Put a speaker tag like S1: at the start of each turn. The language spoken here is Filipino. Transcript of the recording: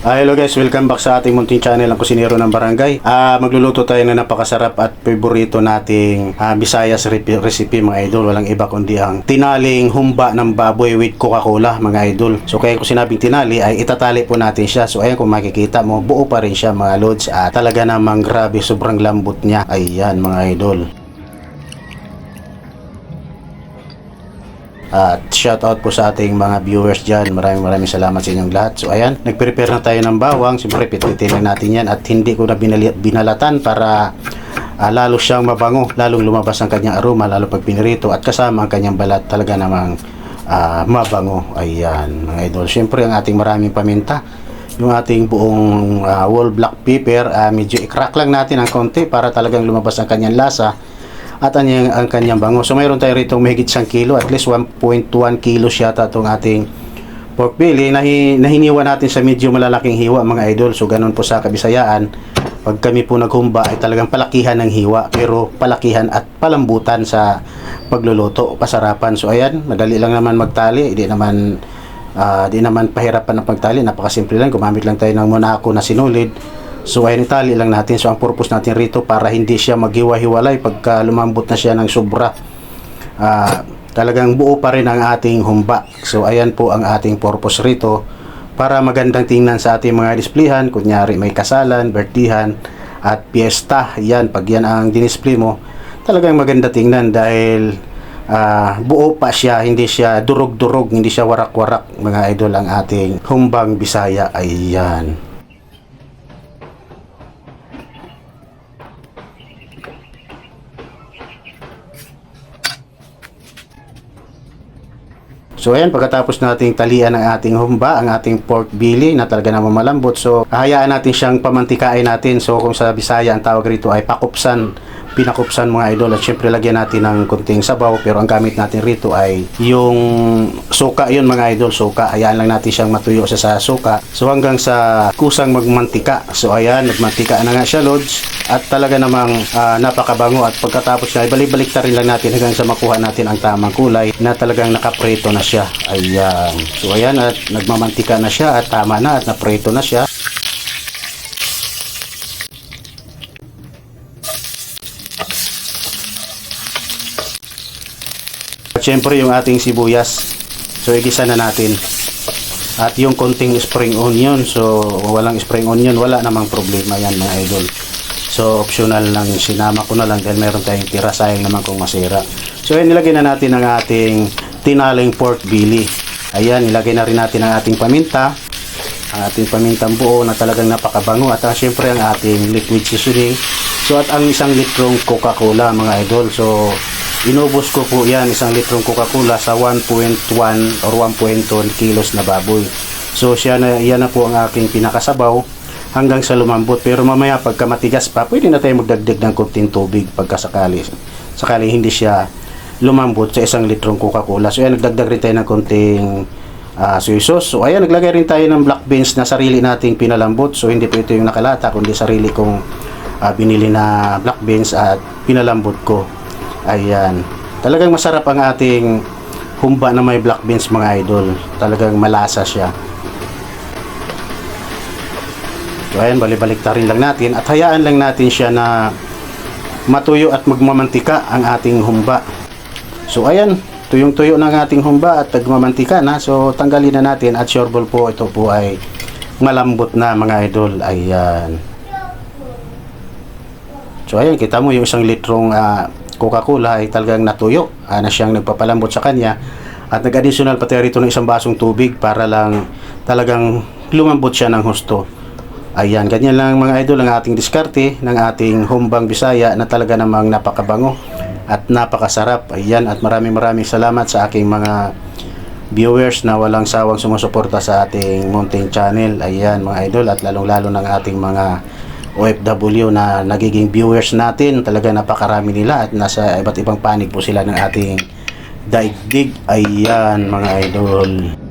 S1: Ah, hello guys, welcome back sa ating munting channel ang kusinero ng barangay. Ah, magluluto tayo ng napakasarap at favorito nating ah, Visayas recipe mga idol. Walang iba kundi ang tinaling humba ng baboy with Coca-Cola mga idol. So kaya kung sinabing tinali ay itatali po natin siya. So ayan kung makikita mo, buo pa rin siya mga lods. At talaga namang grabe, sobrang lambot niya. Ayan mga idol. At shout out po sa ating mga viewers dyan. Maraming maraming salamat sa inyong lahat. So ayan, nag-prepare na tayo ng bawang. Siyempre, pitpitin lang natin yan. At hindi ko na binali- binalatan para ah, lalo siyang mabango. Lalong lumabas ang kanyang aroma, lalo pag pinirito. At kasama ang kanyang balat talaga namang ah, mabango. Ayan, mga idol. Siyempre, ang ating maraming paminta. Yung ating buong ah, whole black pepper, ah, medyo i-crack lang natin ang konti para talagang lumabas ang kanyang lasa at ang, ang kanyang bango. So mayroon tayo rito mahigit 1 kilo, at least 1.1 kilo siya itong ating pork belly na, hi- na hiniwa natin sa medyo malalaking hiwa mga idol. So ganun po sa kabisayaan. Pag kami po naghumba ay talagang palakihan ng hiwa pero palakihan at palambutan sa pagluluto, pasarapan. So ayan, madali lang naman magtali, hindi naman ah, di naman pahirapan ng pagtali, napakasimple lang, gumamit lang tayo ng monako na sinulid. So ayun itali lang natin. So ang purpose natin rito para hindi siya maghiwa-hiwalay pagka lumambot na siya ng sobra. Ah, talagang buo pa rin ang ating humba. So ayan po ang ating purpose rito para magandang tingnan sa ating mga displayhan. Kunyari may kasalan, birthdihan at piyesta. Yan, pag yan ang dinisplay mo, talagang maganda tingnan dahil ah, buo pa siya, hindi siya durog-durog, hindi siya warak-warak mga idol ang ating humbang Bisaya. Ayan. So ayan, pagkatapos nating talian ang ating humba, ang ating pork belly na talaga naman malambot. So hayaan natin siyang pamantikain natin. So kung sa Bisaya ang tawag rito ay pakupsan, pinakupsan mga idol. At syempre lagyan natin ng kunting sabaw. Pero ang gamit natin rito ay yung suka yun mga idol. Suka, hayaan lang natin siyang matuyo sa, sa suka. So hanggang sa kusang magmantika. So ayan, nagmantika na nga siya lods. At talaga namang ah, napakabango. At pagkatapos niya, ibalik-balik rin lang natin hanggang sa makuha natin ang tamang kulay na talagang nakapreto na siya. Ayan. So ayan, at nagmamantika na siya at tama na at napreto na siya. At syempre yung ating sibuyas. So igisa na natin. At yung konting spring onion. So walang spring onion, wala namang problema yan mga idol. So optional lang sinama ko na lang dahil meron tayong tira sayang naman kung masira. So ayan nilagay na natin ang ating tinaling pork belly. Ayan nilagay na rin natin ang ating paminta. Ang ating pamintang buo na talagang napakabango at uh, syempre ang ating liquid seasoning. So at ang isang litrong Coca-Cola mga idol. So inubos ko po yan isang litrong Coca-Cola sa 1.1 or 1.2 kilos na baboy. So siya na, yan na po ang aking pinakasabaw hanggang sa lumambot. Pero mamaya pagka matigas pa, pwede na tayo magdagdag ng konting tubig pagkasakali. Sakali hindi siya lumambot sa isang litrong Coca-Cola. So yan, nagdagdag rin tayo ng konting ah, soy sauce. So ayan, naglagay rin tayo ng black beans na sarili nating pinalambot. So hindi po ito yung nakalata, kundi sarili kong ah, binili na black beans at pinalambot ko. Ayan. Talagang masarap ang ating humba na may black beans mga idol. Talagang malasa siya. So ayan, balibalik rin lang natin at hayaan lang natin siya na matuyo at magmamantika ang ating humba. So ayan, tuyong-tuyo ng ating humba at nagmamantika na. So tanggalin na natin at sureball po ito po ay malambot na mga idol. Ayan. So ayan, kita mo yung isang litrong ah, Coca-Cola ay talagang natuyo ah, na siyang nagpapalambot sa kanya. At nag-additional pa tayo rito ng isang basong tubig para lang talagang lumambot siya ng husto. Ayan, ganyan lang mga idol ang ating diskarte ng ating humbang Bisaya na talaga namang napakabango at napakasarap. Ayan, at maraming maraming salamat sa aking mga viewers na walang sawang sumusuporta sa ating Mountain Channel. Ayan mga idol at lalong-lalo ng ating mga OFW na nagiging viewers natin. Talaga napakarami nila at nasa iba't ibang panig po sila ng ating daigdig. Ayan mga idol.